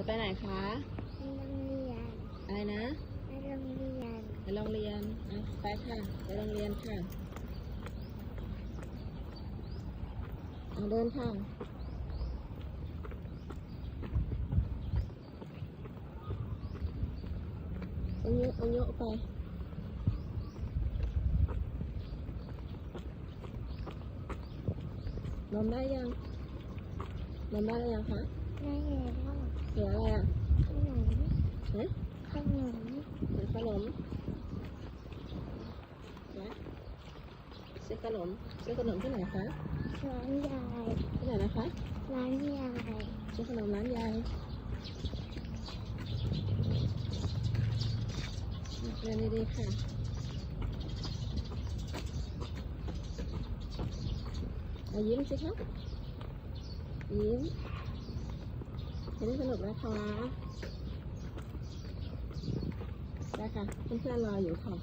จะไปไหนคะไปโรงเรียนอะไรนะไปโรงเรียนไปโรงเรียนอะไปค่ะ ไปโรงเรียนค่ะเอาเดินค่ะเอาเยอะเอาเยอะไปนมได้ยังนมได้หรือยังคะได้เลยว่า เหลืออะไรอะ ขนม ฮะ ขนมเหลือขนมนะซื้อขนมซื้อขนมที่ไหนคะร้านยายที่ไหนนะคะร้านยายซื้อขนมร้านยายเรียนดีๆค่ะเอายิ้มสิคะยิ้มจะได้สนุกนะคะ ได้ค่ะเพื่อนๆรออยู่ค่ะ